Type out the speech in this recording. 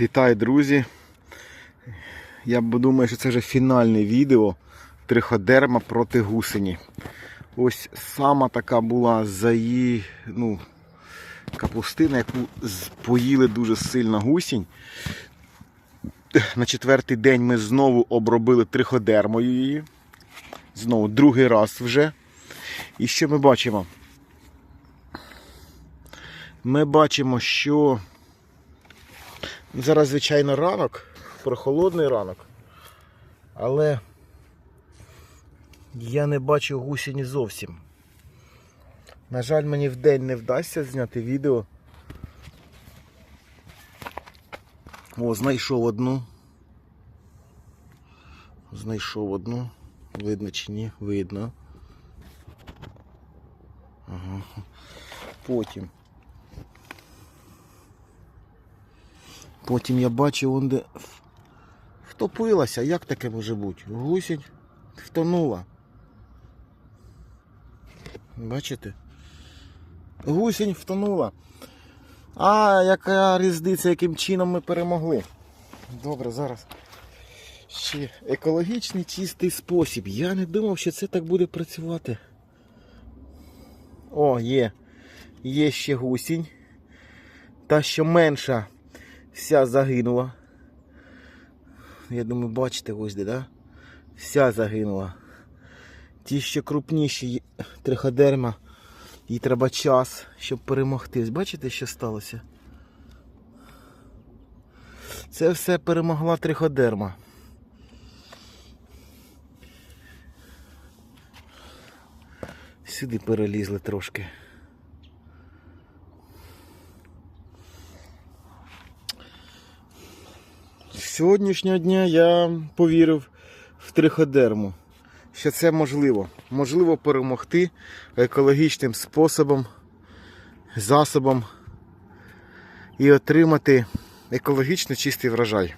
Вітаю, друзі. Я думаю, що це вже фінальне відео триходерма проти гусені. Ось сама така була за її ну, капустина, яку поїли дуже сильно гусінь. На четвертий день ми знову обробили триходермою її. Знову другий раз вже. І що ми бачимо? Ми бачимо, що зараз, звичайно, ранок, прохолодний ранок, але я не бачу гусені зовсім. На жаль, мені вдень не вдасться зняти відео. О, знайшов одну. Знайшов одну. Видно чи ні? Видно. Ага. Потім. Потім я бачив, вон де втопилася. Як таке може бути? Гусінь втонула. Бачите? Гусінь втонула. А, яка різниця, яким чином ми перемогли. Добре, зараз. Ще екологічний чистий спосіб. Я не думав, що це так буде працювати. О, є. Є ще гусінь. Та, що менша, вся загинула. Я думаю, бачите, ось де, да? Вся загинула. Ті, що крупніші триходерма, їй треба час, щоб перемогти. Бачите, що сталося? Це все перемогла триходерма. Сюди перелізли трошки. Сьогоднішнього дня я повірив в триходерму, що це можливо. Можливо перемогти екологічним способом, засобом і отримати екологічно чистий врожай.